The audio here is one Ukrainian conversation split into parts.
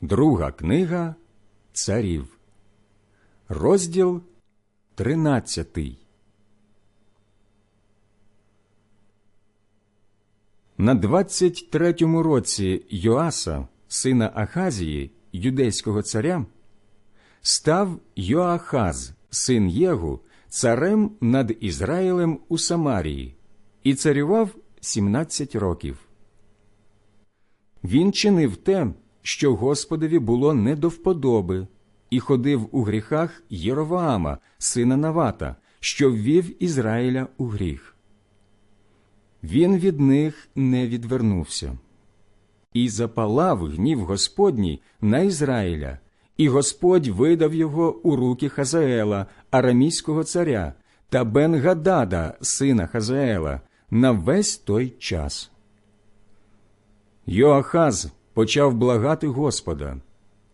Друга книга Царів, розділ тринадцятий. На двадцять третьому році Йоаса, сина Ахазії, юдейського царя, став Йоахаз, син Єгу, царем над Ізраїлем у Самарії, і царював сімнадцять років. Він чинив те, що Господові було не до вподоби, і ходив у гріхах Єроваама, сина Навата, що ввів Ізраїля у гріх. Він від них не відвернувся. І запалав гнів Господній на Ізраїля, і Господь видав його у руки Хазаела, арамійського царя, та Бен-Гадада, сина Хазаела, на весь той час. Йоахаз почав благати Господа,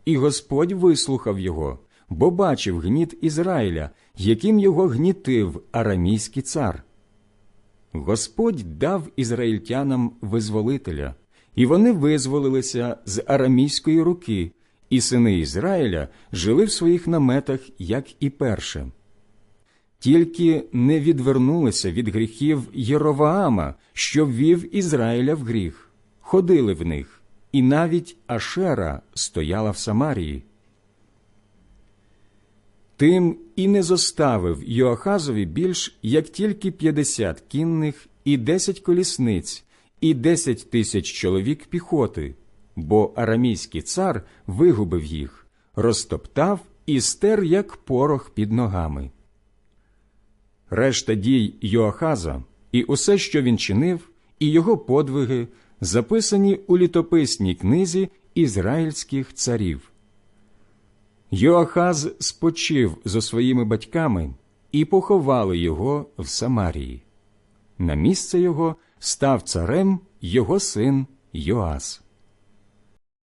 і Господь вислухав його, бо бачив гніт Ізраїля, яким його гнітив арамійський цар. Господь дав ізраїльтянам визволителя, і вони визволилися з арамійської руки, і сини Ізраїля жили в своїх наметах, як і перше. Тільки не відвернулися від гріхів Єроваама, що ввів Ізраїля в гріх, ходили в них, і навіть Ашера стояла в Самарії. Тим і не зоставив Йоахазові більш як тільки п'ятдесят кінних і десять колісниць, і десять тисяч чоловік піхоти, бо арамійський цар вигубив їх, розтоптав і стер, як порох під ногами. Решта дій Йоахаза і усе, що він чинив, і його подвиги записані у літописній книзі ізраїльських царів. Йоахаз спочив зо своїми батьками і поховали його в Самарії. На місце його став царем його син Йоас.